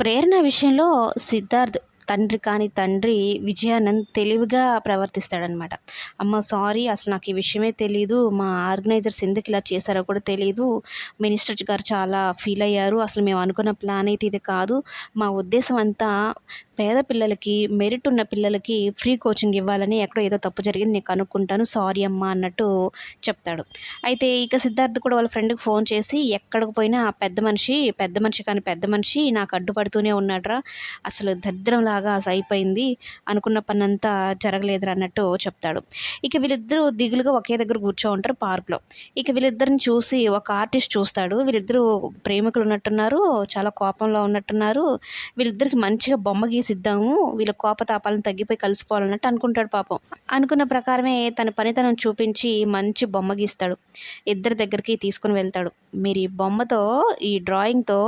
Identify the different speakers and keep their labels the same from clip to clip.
Speaker 1: ప్రేరణ విషయంలో సిద్ధార్థ్ తండ్రి కాని తండ్రి విజయానంద్ తెలివిగా ప్రవర్తిస్తాడనమాట. అమ్మ సారీ అసలు నాకు ఈ విషయమే తెలియదు మా ఆర్గనైజర్స్ ఎందుకు ఇలా చేశారో కూడా తెలియదు మినిస్టర్ గారు చాలా ఫీల్ అయ్యారు. అసలు మేము అనుకున్న ప్లాన్ అయితే ఇది కాదు. మా ఉద్దేశం అంతా పేద పిల్లలకి మెరిట్ ఉన్న పిల్లలకి ఫ్రీ కోచింగ్ ఇవ్వాలని ఎక్కడో ఏదో తప్పు జరిగింది నేను కనుక్కుంటాను సారీ అమ్మ అన్నట్టు చెప్తాడు. అయితే ఇక సిద్ధార్థ్ కూడా వాళ్ళ ఫ్రెండ్కి ఫోన్ చేసి ఎక్కడికి పోయినా ఆ పెద్ద మనిషి పెద్ద మనిషి కానీ పెద్ద మనిషి నాకు అడ్డుపడుతూనే ఉన్నాడ్రా. అసలు దరిద్రంలా బాగా అయిపోయింది అనుకున్న పని అంతా జరగలేదురా అన్నట్టు చెప్తాడు. ఇక వీళ్ళిద్దరూ దిగులుగా ఒకే దగ్గర కూర్చో ఉంటారు పార్క్లో. ఇక వీళ్ళిద్దరిని చూసి ఒక ఆర్టిస్ట్ చూస్తాడు. వీళ్ళిద్దరూ ప్రేమికులు ఉన్నట్టున్నారు చాలా కోపంలో ఉన్నట్టున్నారు. వీళ్ళిద్దరికి మంచిగా బొమ్మ గీసిద్దాము వీళ్ళ కోపతాపాలను తగ్గిపోయి కలిసిపోవాలన్నట్టు అనుకుంటాడు పాపం. అనుకున్న ప్రకారమే తన పనితనం చూపించి మంచి బొమ్మ గీస్తాడు. ఇద్దరి దగ్గరికి తీసుకుని వెళ్తాడు. మీరు ఈ బొమ్మతో ఈ డ్రాయింగ్తో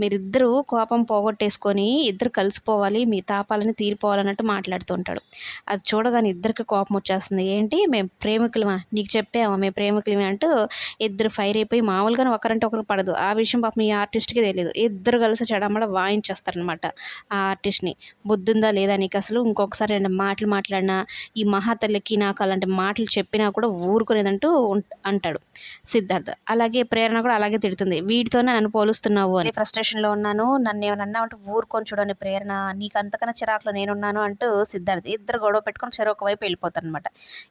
Speaker 1: మీరిద్దరూ కోపం పోగొట్టేసుకొని ఇద్దరు కలిసిపోవాలి మీ తాపాలని తీరిపోవాలన్నట్టు మాట్లాడుతూ ఉంటాడు అది చూడగానే ఇద్దరికి కోపం వచ్చేస్తుంది. ఏంటి? మేము ప్రేమికులమా? నీకు చెప్పామా మేము ప్రేమికులమే అంటూ ఇద్దరు ఫైర్ అయిపోయి మామూలుగానే ఒకరంటే ఒకరు పడదు. ఆ విషయం పాపం ఈ ఆర్టిస్ట్కి తెలియదు ఇద్దరు కలిసి చెడమడ వాయించేస్తారనమాట ఆ ఆర్టిస్ట్ని. బుద్ధుందా లేదా నీకు అసలు? ఇంకొకసారి రెండు మాటలు మాట్లాడినా ఈ మహాతల్లికి నాకు అలాంటి మాటలు చెప్పినా కూడా ఊరుకునేదంటూ ఉం- అంటాడు సిద్ధార్థ్. అలాగే ప్రేరణ కూడా అలాగే తిడుతుంది. వీటితోనే నన్ను పోలుస్తున్నావు అని. ఫ్రస్ట్రేషన్లో ఉన్నాను. నన్ను ఏమన్నా అంటే ఊరుకొని చూడని ప్రేరణ. నీకు అంతకన్నా చిరాకులో నేనున్నాను అంటూ సిద్ధార్థ్ ఇద్దరు గొడవ పెట్టుకొని చెరొక వైపు వెళ్ళిపోతారు అనమాట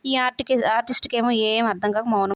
Speaker 1: ఈ ఆర్టికి ఆర్టిస్ట్కి ఏమో ఏం అర్థం కాక మౌనం